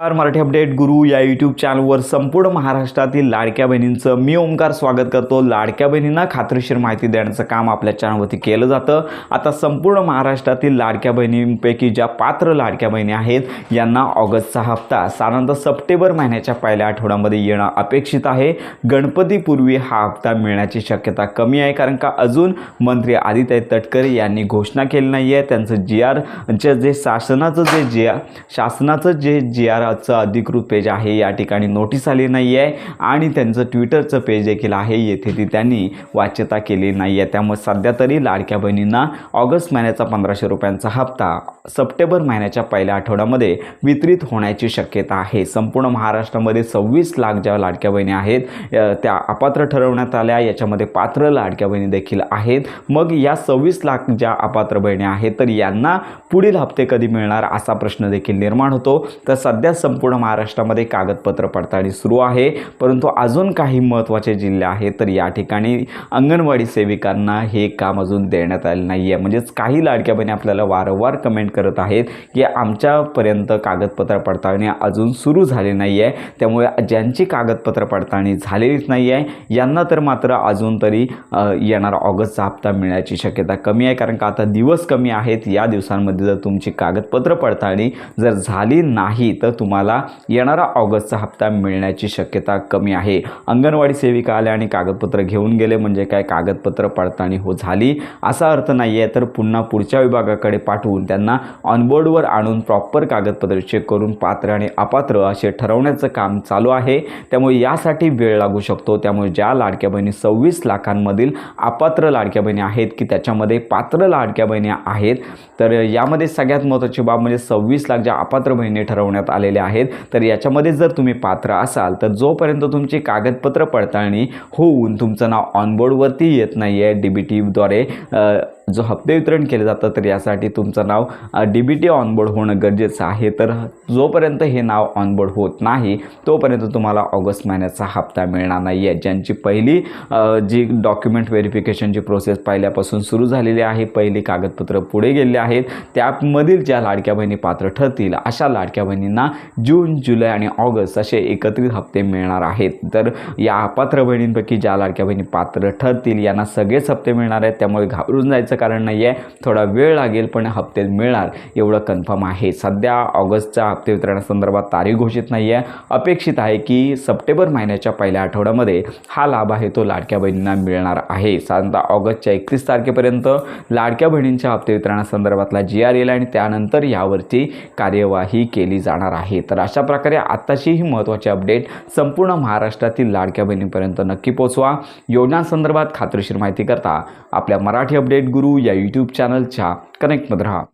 नमस्कार मराठी अपडेट गुरु या यूट्यूब चॅनलवर संपूर्ण महाराष्ट्रातील लाडक्या बहिणींचं मी ओंकार स्वागत करतो. लाडक्या बहिणींना खात्रीशीर माहिती देण्याचं काम आपल्या चॅनलवरती केलं जातं. आता संपूर्ण महाराष्ट्रातील लाडक्या बहिणींपैकी ज्या पात्र लाडक्या बहिणी आहेत यांना ऑगस्टचा हप्ता साधारणतः सप्टेंबर महिन्याच्या पहिल्या आठवड्यामध्ये येणं अपेक्षित आहे. गणपतीपूर्वी हा हप्ता मिळण्याची शक्यता कमी आहे कारण का अजून मंत्री आदित्य तटकरे यांनी घोषणा केली नाही आहे त्यांचं जी आरचं जे शासनाचं जे जी आर शासनाचं जे जी आर आरचं अधिकृत पेज आहे या ठिकाणी नोटीस आली नाही आहे आणि त्यांचं ट्विटरचं पेज देखील आहे येथे ती त्यांनी वाच्यता केली नाही आहे त्यामुळे सध्या तरी लाडक्या बहिणींना ऑगस्ट महिन्याचा पंधराशे रुपयांचा हप्ता सप्टेंबर महिन्याच्या पहिल्या आठवड्यामध्ये वितरित होण्याची शक्यता आहे. संपूर्ण महाराष्ट्रामध्ये सव्वीस लाख ज्या लाडक्या बहिणी आहेत त्या अपात्र ठरवण्यात आल्या. याच्यामध्ये पात्र लाडक्या बहिणी देखील आहेत. मग या सव्वीस लाख ज्या अपात्र बहिणी आहेत तर यांना पुढील हप्ते कधी मिळणार असा प्रश्न देखील निर्माण होतो. तर सध्या संपूर्ण महाराष्ट्रामध्ये कागदपत्र पडताळणी सुरू आहे. परंतु अजून काही महत्त्वाचे जिल्हे आहेत तर या ठिकाणी अंगणवाडी सेविकांना हे काम अजून देण्यात आलं नाही आहे म्हणजेच काही लाडक्या बहिणी आपल्याला वारंवार कमेंट करत आहेत की आमच्यापर्यंत कागदपत्र पडताळणी अजून सुरू झाली नाही आहे त्यामुळे ज्यांची कागदपत्र पडताळणी झालेलीच नाही आहे यांना तर मात्र अजून तरी येणारा ऑगस्टचा हप्ता मिळण्याची शक्यता कमी आहे. कारण का आता दिवस कमी आहेत. या दिवसांमध्ये जर तुमची कागदपत्र पडताळणी जर झाली नाही तर तुम तुम्हाला येणारा ऑगस्टचा हप्ता मिळण्याची शक्यता कमी आहे. अंगणवाडी सेविका आल्या आणि कागदपत्र घेऊन गेले. म्हणजे काय? कागदपत्र पडताळणी हो झाली. असा अर्थ नाही आहे तर पुन्हा पुढच्या विभागाकडे पाठवून त्यांना ऑनबोर्डवर आणून प्रॉपर कागदपत्र चेक करून पात्र आणि अपात्र असे ठरवण्याचं काम चालू आहे. त्यामुळे यासाठी वेळ लागू शकतो. त्यामुळे ज्या लाडक्या बहिणी सव्वीस लाखांमधील अपात्र लाडक्या बहिणी आहेत की त्याच्यामध्ये पात्र लाडक्या बहिणी आहेत तर यामध्ये सगळ्यात महत्त्वाची बाब म्हणजे सव्वीस लाख ज्या अपात्र बहिणी ठरवण्यात आलेल्या आहेत. तर याच्यामध्ये जर तुम्ही पात्र असाल तर जोपर्यंत तुमची कागदपत्र पडताळणी होऊन तुमचं नाव ऑनबोर्डवरती येत नाही आहे डी बी टीद्वारे जो हप्ते वितरण केले जातं तर यासाठी तुमचं नाव डी बी टी ऑनबोर्ड होणं गरजेचं आहे. तर जोपर्यंत हे नाव ऑनबोर्ड होत नाही तोपर्यंत तुम्हाला ऑगस्ट महिन्याचा हप्ता मिळणार नाही आहे. ज्यांची पहिली जी डॉक्युमेंट व्हेरिफिकेशनची प्रोसेस पहिल्यापासून सुरू झालेली आहे पहिली कागदपत्र पुढे गेलेली आहेत त्यामधील ज्या लाडक्या बहिणी पात्र ठरतील अशा लाडक्या बहिणींना जून जुलै आणि ऑगस्ट असे एकत्रित हप्ते मिळणार आहेत. तर या अपात्र बहिणींपैकी ज्या लाडक्या बहिणी पात्र ठरतील यांना सगळेच हप्ते मिळणार आहेत. त्यामुळे घाबरून जायचं कारण नाही आहे थोडा वेळ लागेल पण हप्ते मिळणार. एवढं कन्फर्म आहे. सध्या ऑगस्टच्या हप्ते वितरणासंदर्भात तारीख घोषित नाही आहे अपेक्षित आहे की सप्टेंबर महिन्याच्या पहिल्या आठवड्यामध्ये हा लाभ आहे तो लाडक्या बहिणींना मिळणार आहे. साधारणतः ऑगस्टच्या एकतीस तारखेपर्यंत लाडक्या बहिणींच्या हप्ते वितरणासंदर्भातला जी आर येईल आणि त्यानंतर यावरची कार्यवाही केली जाणार आहे. तर अशा प्रकारे आत्ताची ही महत्त्वाची अपडेट संपूर्ण महाराष्ट्रातील लाडक्या बहिणीपर्यंत नक्की पोचवा योजनांसंदर्भात खात्रीशीर माहिती करता आपल्या मराठी अपडेट गुरु या यूट्यूब चॅनलच्या कनेक्टमध्ये राहा.